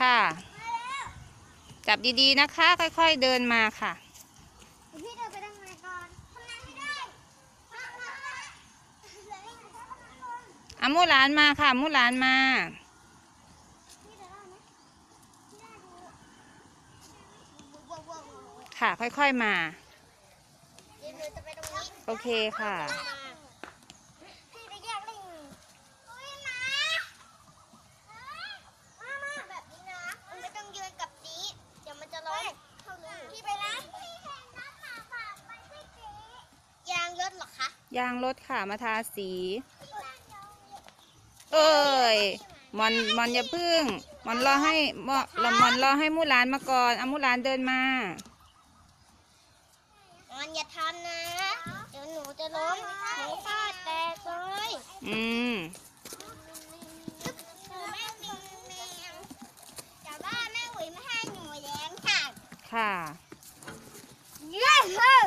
ค่ะ จับดีๆนะคะ ค่อยๆเดินมาค่ะพี่เดินไปทางไหนก่อนทำไมไม่ได้มามามาเหลืออีกแค่คนละคนอามูหลานมาค่ะมูหลานมาพี่เดินได้ไหมพี่ได้ดูว้าวว้าวว้าวค่ะ ค่อยๆมาเดี๋ยวหนูจะไปตรงนี้โอเคค่ะ พี่ไปแยกลิงโอ้ยหมามามาแบบนี้นะ มันไม่ต้องยืนกับสีเดี๋ยวมันจะร้องเข้ารูพี่ไปนะพี่เห็นน้ำหมาป่าไปที่สียางรถเหรอคะ ยางรถค่ะมาทาสี เอ้ยมอนมอนอย่าพึ่งมอนรอให้มอนมอนรอให้มูหลานมาก่อนเอามูหลานเดินมามันอย่าทำนะ เดี๋ยวหนูจะล้มหนูฟาดแตกเลยอืมหนูแม่ปิงแมวแต่ว่าแม่หุยไม่ให้หนูเลี้ยงค่ะ ค่ะเย้เฮ้ย